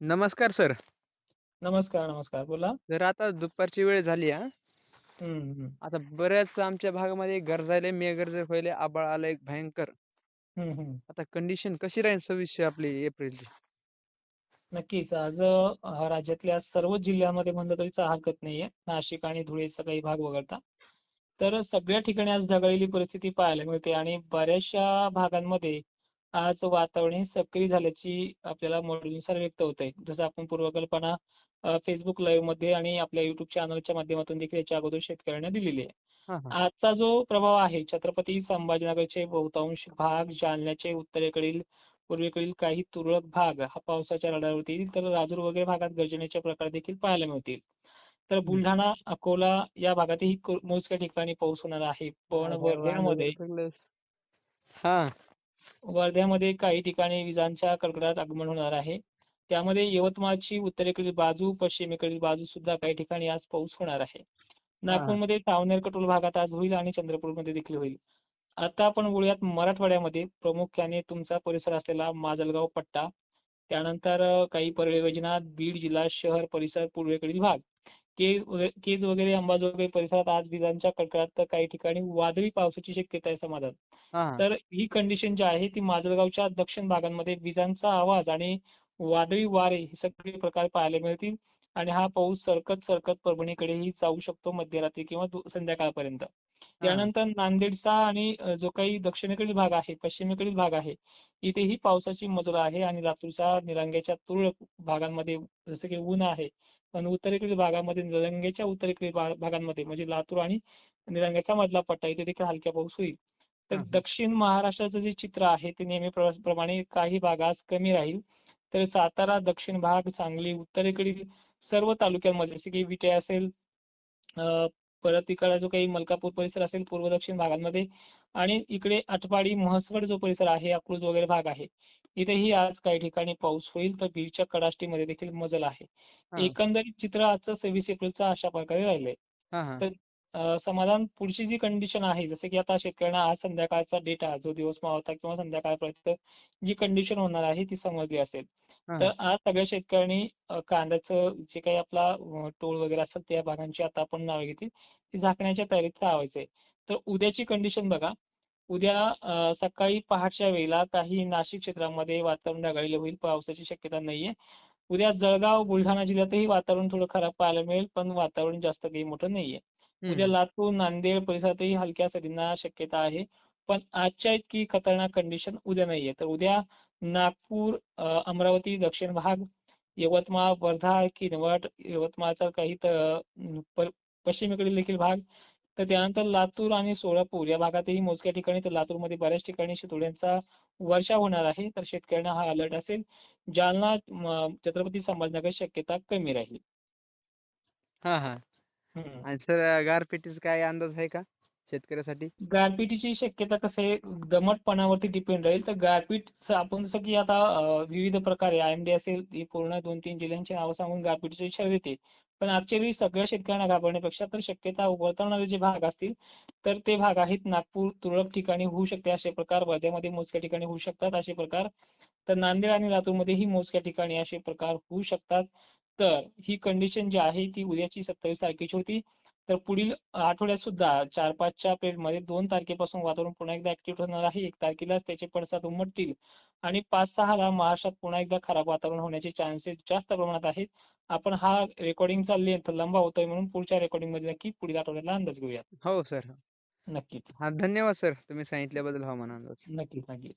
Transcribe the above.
नमस्कार सर. नमस्कार नमस्कार. बोला. जर आता दुपारची वेळ झाली हा. हम्म हम्म. आता बऱ्याच आमच्या भागामध्ये गरजायले मेघगर्ज व्हायले आबाळ आलं एक भयंकर. हम्म हम्म. आता कंडिशन कशी राहील सव्वीसशे आपली एप्रिलची? नक्कीच. आज अं, राज्यातल्या सर्व जिल्ह्यांमध्ये म्हणलं तरी हरकत नाहीये. नाशिक आणि धुळेचा काही भाग वगळता. तर सगळ्या ठिकाणी आज ढगाळलेली परिस्थिती पाहायला मिळते आणि बऱ्याचशा भागांमध्ये आज वातावरण हे सक्रिय झाल्याची आपल्याला मोडीनुसार व्यक्त होत आहे जसं आपण पूर्वकल्पना फेसबुक लाईव्हमध्ये आणि आपल्या युट्यूब चॅनलच्या माध्यमातून देखील याच्या अगोदर शेतकऱ्यांना दिलेली आहे. आजचा जो प्रभाव आहे छत्रपती संभाजीनगरचे बहुतांश भाग जालन्याचे उत्तरेकडील पूर्वेकडील काही तुरळक भाग हा पावसाच्या रडावरती येईल. तर राजूर वगैरे भागात गर्जनेचे प्रकार देखील पाहायला मिळतील. तर बुलढाणा अकोला या भागातही मोजक्या ठिकाणी पाऊस होणार आहे. पण वर्ध्यामध्ये हा. वर्ध्यामध्ये काही ठिकाणी विजांच्या कडकडाट आगमन होणार आहे. त्यामध्ये यवतमाळची उत्तरेकडील बाजू पश्चिमेकडील बाजू सुद्धा काही ठिकाणी आज पाऊस होणार आहे. नागपूरमध्ये सावनेर कटोल भागात आज होईल आणि चंद्रपूरमध्ये देखील होईल. आता आपण बोलूयात मराठवाड्यामध्ये. प्रामुख्याने तुमचा परिसर असलेला माजलगाव पट्टा त्यानंतर काही वैजनाथ बीड जिल्हा शहर परिसर पूर्वेकडील भाग. केज वगैरे केज वगैरे अंबाजोगाई परिसरात आज विजांच्या कडकडाट तर काही ठिकाणी वादळी पावसाची शक्यता आहे समाधान हा. तर ही कंडिशन जी आहे ती माजलगावच्या दक्षिण भागांमध्ये विजांचा आवाज आणि वादळी वारे हे सगळे प्रकार पाहायला मिळतील. आणि हा पाऊस सरकत सरकत परभणीकडेही जाऊ शकतो मध्यरात्री किंवा संध्याकाळपर्यंत. त्यानंतर नांदेडचा आणि जो काही दक्षिणेकडील भाग आहे पश्चिमेकडील भाग आहे इथेही पावसाची मजल आहे आणि लातूरच्या निलंग्याच्या तुरळक भागांमध्ये जसं की ऊन आहे पण उत्तरेकडील भागामध्ये निलंग्याच्या उत्तरेकडील भागांमध्ये म्हणजे लातूर आणि निलंग्याचा मधला पट्टा इथे देखील हलक्या पाऊस होईल. तर. दक्षिण महाराष्ट्राचं जे चित्र आहे ते नेहमी प्र- प्रमाणे काही भागात कमी राहील. तर सातारा दक्षिण भाग सांगली उत्तरेकडील सर्व तालुक्यांमध्ये जसे की विटे असेल परत इकडे जो काही मलकापूर परिसर असेल पूर्व दक्षिण भागांमध्ये आणि इकडे आटपाडी म्हसवड जो परिसर आहे अकलूज वगैरे भाग आहे इथेही आज काही ठिकाणी पाऊस होईल तर बीडच्या कडाष्टीमध्ये देखील मजल आहे. एकंदरीत चित्र आजचं सव्वीस एप्रिलचं अशा प्रकारे राहिलंय हा हा तर समाधान पुढची जी कंडिशन आहे जसं की आता शेतकऱ्यांना आज संध्याकाळचा डेटा जो दिवस मावळता किंवा संध्याकाळपर्यंत जी कंडिशन होणार आहे ती समजली असेल. तर आज सगळ्या शेतकऱ्यांनी कांद्याचं जे काही आपला टोळ वगैरे असेल त्या भागांची आता आपण नावे घेतली. ती झाकण्याच्या तयारीत राहायचंय तर उद्याची कंडिशन बघा. उद्या सकाळी पहाटच्या वेळेला काही नाशिक क्षेत्रामध्ये वातावरण ढगाळलेलं होईल. पावसाची शक्यता नाहीये. उद्या जळगाव बुलढाणा जिल्ह्यातही वातावरण थोडं खराब पाहायला मिळेल पण वातावरण जास्त काही मोठं नाहीये. उद्या. लातूर नांदेड परिसरातही हलक्या सरींना शक्यता आहे. पण आजच्या इतकी खतरनाक कंडिशन उद्या नाहीये. तर उद्या नागपूर अमरावती दक्षिण भाग यवतमाळ वर्धा किनवट यवतमाळचा काही पश्चिमेकडील देखील भाग. तर त्यानंतर लातूर आणि सोलापूर या भागातही मोजक्या ठिकाणी तर लातूरमध्ये बऱ्याच ठिकाणी शितोड्यांचा वर्षाव होणार आहे. तर शेतकऱ्यांना हा अलर्ट असेल. जालना छत्रपती संभाजीनगर शक्यता कमी राहील. हा हा. आणि सर गारपिटीचा काय अंदाज आहे का? शेतकऱ्यासाठी? गारपीटीची शक्यता कसं आहे? दमटपणावरती डिपेंड राहील. तर गारपीट आपण जसं की आता अं, विविध प्रकारे आयएमडी असेल ही पूर्ण दोन तीन जिल्ह्यांची नावं सांगून गारपिटीचा इशारा देते पण ऍक्च्युअली सगळ्या शेतकऱ्यांना घाबरण्यापेक्षा तर शक्यता वर्तवणारे जे भाग असतील तर ते भाग आहेत नागपूर तुरळक ठिकाणी होऊ शकते असे प्रकार वर्ध्यामध्ये मोजक्या ठिकाणी होऊ शकतात असे प्रकार. तर नांदेड आणि लातूरमध्येही मोजक्या ठिकाणी असे प्रकार होऊ शकतात. तर ही कंडिशन जी आहे ती उद्याची सत्तावीस तारखेची होती. तर पुढील आठवड्यात सुद्धा चार पाचच्या मध्ये दोन तारखेपासून वातावरण पुन्हा एकदा ऍक्टिव्ह होणार आहे. एक तारखेलाच त्याचे पडसाद उमटतील आणि पाच सहाला महाराष्ट्रात पुन्हा एकदा खराब वातावरण होण्याचे चान्सेस जास्त प्रमाणात आहेत. आपण हा रेकॉर्डिंगचा लेंथ लंबा होतोय म्हणून पुढच्या रेकॉर्डिंगमध्ये नक्की पुढील आठवड्याला अंदाज घेऊया हो सर नक्कीच. हा धन्यवाद सर तुम्ही सांगितल्याबद्दल हवामान अंदाज. नक्कीच नक्कीच.